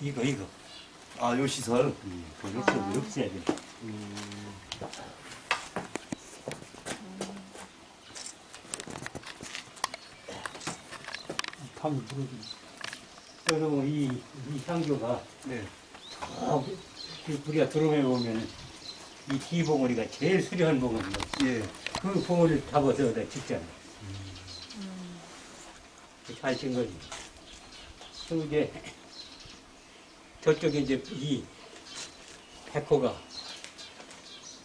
이거 이거. 아, 요 시설. 음, 그거 없어 없애야 돼. 방 부러지. 그리고 이, 이 향교가 네. 저, 그 우리가 들어오면 보면 이 뒤봉우리가 제일 수려한 봉우리야. 예. 그 봉우리를 잡아서 여기다 짓잖아. 잘친 거지. 그리고 이제 저쪽에 이제 이 백호가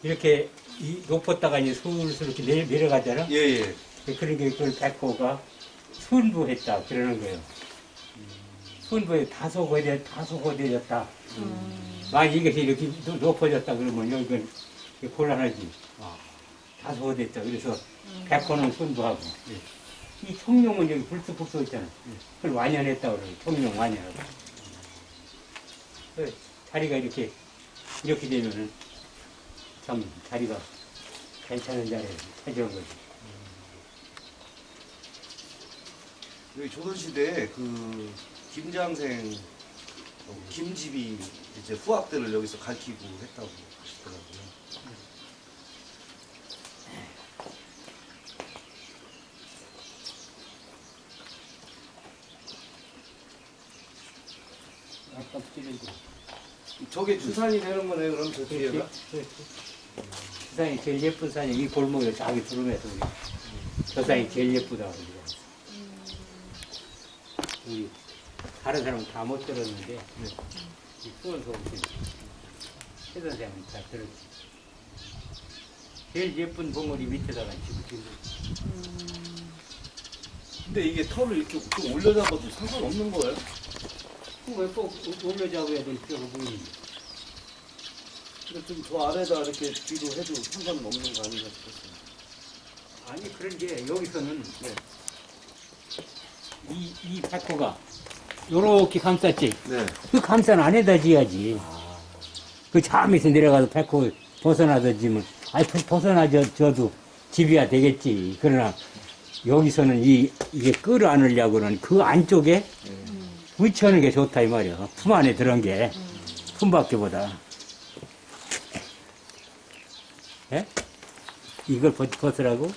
이렇게 이 높았다가 이제 슬슬 이렇게 내, 내려가잖아. 예, 예. 그러니까 그걸 백호가 순부했다 그러는 거예요. 순부에 다소거대 다소거대졌다. 만약 이것이 이렇게 노- 높아졌다 그러면 여기는 이게 곤란하지. 다소거됐다. 그래서 백호는 순부하고 이 청룡은 여기 불쑥불쑥 있잖아. 그걸 완연했다 그래요. 청룡 완연하고. 그 자리가 이렇게 이렇게 되면은 참 자리가 괜찮은 자리에 찾아온 거지. 여기 조선시대에 그 김장생 어, 김집이 이제 후학들을 여기서 가르치고 했다고 하시더라고요. 아까 찌른데. 저게 주산이 되는 거네, 그럼 저 뒤에가? 저 산이 제일 예쁜 산이 이 골목에 자기 두름에서 우리 저 산이 제일 예쁘다고 그러더라고. 우리 다른 사람은 다 못 들었는데 이 수원서 오신 새 선생은 다 들었지. 제일 예쁜 봉우리 밑에다가 지금 지금 근데 이게 털을 이렇게 좀 올려잡아도 상관없는 거예요? 왜꼭 올려 잡아야 될 필요가 보이니? 근데 좀 저 아래다 이렇게 뒤로 해도 상관은 없는 거 아닌가 싶었어요. 아니 그런 게 여기서는 네. 이, 이 백호가 요렇게 감쌌지. 네. 그 감싼 안에다 지어야지. 그 잠에서 내려가서 백호 벗어나든지면, 아이, 벗- 벗어나져도 집이야 되겠지. 그러나 여기서는 이, 이게 끌어안으려고는 그 안쪽에 위치하는 게 좋다, 이 말이야. 품 안에 들어간 게. 품 밖에보다. 예? 이걸 벗, 벗으라고?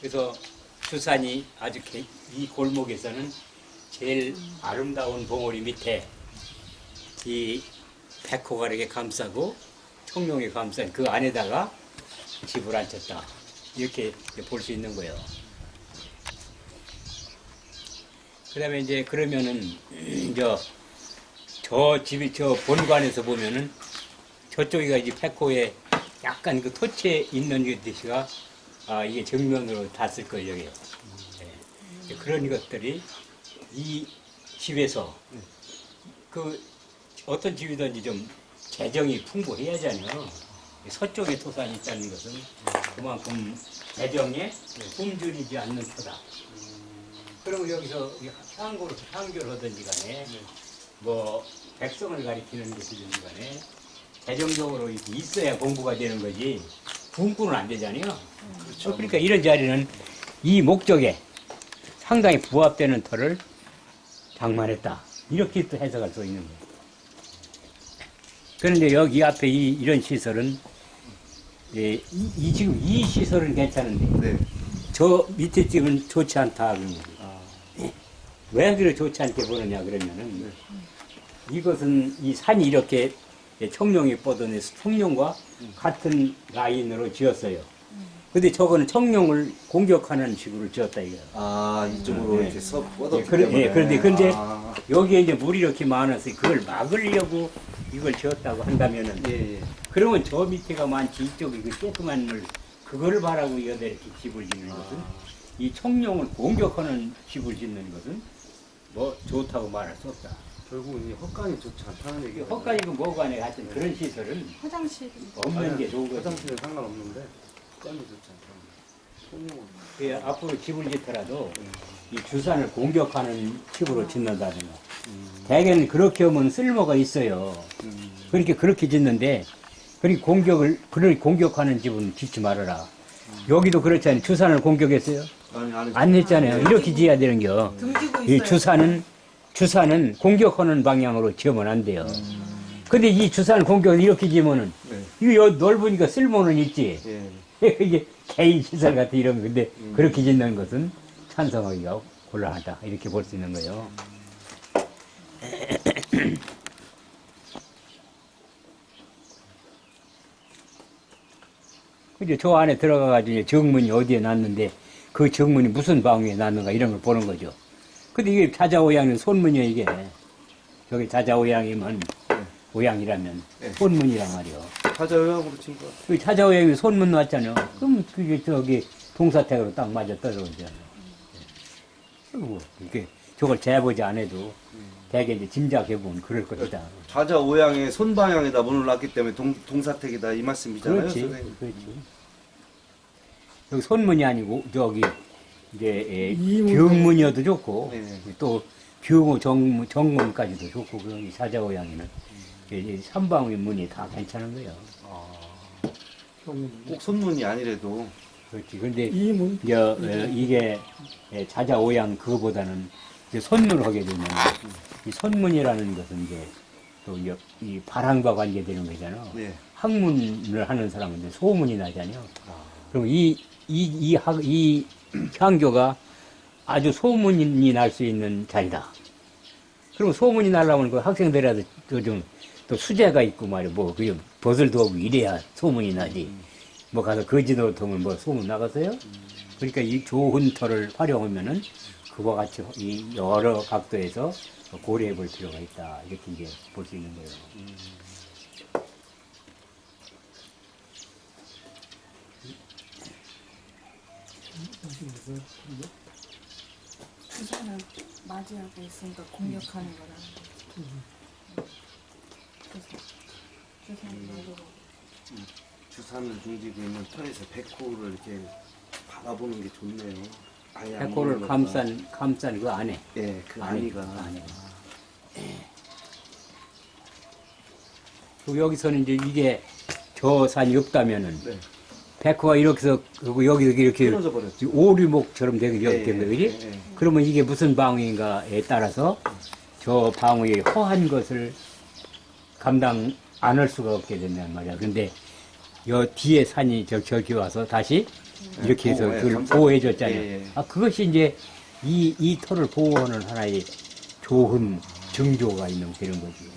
그래서 수산이 아주 개- 이 골목에서는 제일 아름다운 봉우리 밑에 이 백호가 이렇게 감싸고 청룡이 감싼 그 안에다가 집을 앉혔다. 이렇게 볼 수 있는 거예요. 그 다음에 이제 그러면은, 저, 저 집이 저 본관에서 보면은 저쪽이가 이제 백호에 약간 그 토치에 있는 듯이가 아, 이게 정면으로 닿았을 거예요. 예. 그런 것들이 이 집에서 그 어떤 집이든지 좀 재정이 풍부해야잖아요. 서쪽에 토산이 있다는 것은 그만큼 재정에 품줄이지 않는 터다. 그리고 여기서 향고를 향교를 하든지 간에 뭐 백성을 가리키는 것이든지 간에 재정적으로 이렇게 있어야 공부가 되는 거지 굶고는 안 되잖아요. 그러니까 이런 자리는 이 목적에 상당히 부합되는 터를 장만했다. 이렇게 또 해석할 수 있는 거예요. 그런데 여기 앞에 이, 이런 시설은 예, 이, 이 지금 이 시설은 괜찮은데 네. 저 밑에 집은 좋지 않다. 그런 거예요. 아, 왜 그렇게 좋지 않게 보느냐 그러면은 이것은 이 산이 이렇게 청룡이 뻗어내 청룡과 같은 라인으로 지었어요. 근데 저거는 청룡을 공격하는 식으로 지었다 이거야. 아 이쪽으로 네. 이렇게 서 뻗었기 예, 그래-. 예, 그런데- 근데 아, 여기에 이제 물이 이렇게 많아서 그걸 막으려고 이걸 지었다고 한다면은 예, 예. 그러면 저 밑에가 많지 이쪽에 그 조그만 물 그거를 바라고 여기다 이렇게 집을 짓는 것은 이 청룡을 공격하는 집을 짓는 것은 뭐 좋다고 말할 수 없다. 결국은 이 헛간이 좋지 않다는 이게 얘기가. 헛간이고 뭐고 간에 하여튼 그런 시설은 화장실 없는 게 좋은 거지. 화장실은 상관없는데 헛간이 좋지 않다는 청룡은. 그 앞으로 집을 짓더라도 이 주산을 공격하는 식으로 짓는다든가. 대개는 그렇게 하면 쓸모가 있어요. 그렇게 그렇게 짓는데 그렇게 공격을 그를 공격하는 집은 짓지 말아라. 여기도 그렇잖아요. 주산을 공격했어요. 아니 안 했잖아요. 이렇게 지어야 되는 겨. 등지고 이 있어요. 주산은 주산은 공격하는 방향으로 지으면 안 돼요. 근데 이 주산을 공격을 이렇게 지으면은 네. 이거 여- 넓으니까 쓸모는 있지. 예. 이게 개인 시설 같은 이런 거. 근데 그렇게 짓는 것은 찬성하기가 곤란하다. 이렇게 볼 수 있는 거예요. 그죠? 저 안에 들어가가지고 이제 정문이 어디에 났는데 그 정문이 무슨 방위에 났는가 이런 걸 보는 거죠. 근데 이게 자자오양은 손문이에요, 이게. 저기 자자오양이면 오양이라면 네. 손문이란 말이요. 사자 요양으로 친 거. 그 찾아오양이 손문 났잖아요. 그럼 그게 저기 동사택으로 딱 맞아 떨어지잖아요. 그리고 이게 저걸 재보지 안 해도 대개 이제 짐작해 보면 그럴 것이다. 좌자 오양의 손 방향에다 문을 놨기 때문에 동, 동사택이다 이 말씀이잖아요, 그렇지, 선생님. 그렇지. 여기 손문이 아니고 저기 이제 예. 병문이어도 좋고 네. 또 병호 정, 정문까지도 좋고 그런 이 사자오양이는 이 삼방의 문이 다 괜찮은 거예요. 꼭 손문이 아니래도 그렇지. 근데 이문. 이제 어, 이게 예, 자자오양 그거보다는 이제 손문을 하게 되면 이 손문이라는 것은 이제 또 이- 이 바람과 관계되는 거잖아요. 네. 학문을 하는 사람은 이제 소문이 나잖아요. 그럼 이, 이, 이, 학, 이 향교가 아주 소문이 날 수 있는 자리다. 그럼 소문이 날라면 그 학생들이라도 또 좀, 또 수제가 있고 말이야. 뭐, 그 벗을 두고 이래야 소문이 나지. 뭐 가서 거지도 통면 뭐 소문 나갔어요? 그러니까 이 좋은 털을 활용하면은 그와 같이 이 여러 각도에서 고려해 볼 필요가 있다. 이렇게 이제 볼 수 있는 거예요. 주사를 맞이하고 있으니까 공격하는 거라는 거지. 그래서 주사를 맞이하고 주산을 중지고 있는 털에서 백호를 이렇게 바라보는 게 좋네요. 아예 안 백호를 보는 감싼, 감싼 그 안에. 예, 그 안에, 안이가. 안에. 그리고 여기서는 이제 이게 저 산이 없다면은 네. 백호가 이렇게 해서 그리고 여기 이렇게 끊어져 버렸죠. 오류목처럼 되게 예, 이렇게 된 예, 거지. 예, 예. 그러면 이게 무슨 방위인가에 따라서 저 방위의 허한 것을 감당 안 할 수가 없게 된단 말이야. 근데 여 뒤에 산이 저 저기 와서 다시 이렇게 해서 보호, 예, 그걸 감싸- 보호해 줬잖아요. 예, 예. 아 그것이 이제 이 이 터를 보호하는 하나의 좋은 정조가 있는 되는 거지.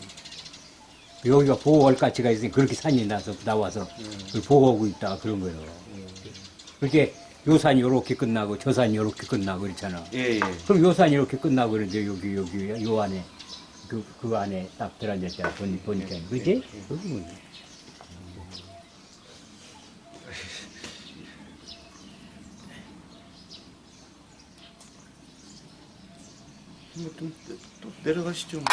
여기가 보호할 가치가 있으니 그렇게 산이 나서 나와서 그걸 보호하고 있다 그런 거예요. 그렇게 요 산이 요렇게 끝나고 저 산이 요렇게 끝나고 그렇잖아. 예, 예. 그럼 요 산이 이렇게 끝나고 그러는데 여기 여기 요 안에 그, 그 안에 딱 들어앉았잖아 보니, 보니까 그지? 여기 뭐. 뭐 좀, 또 내려가시죠. 뭐.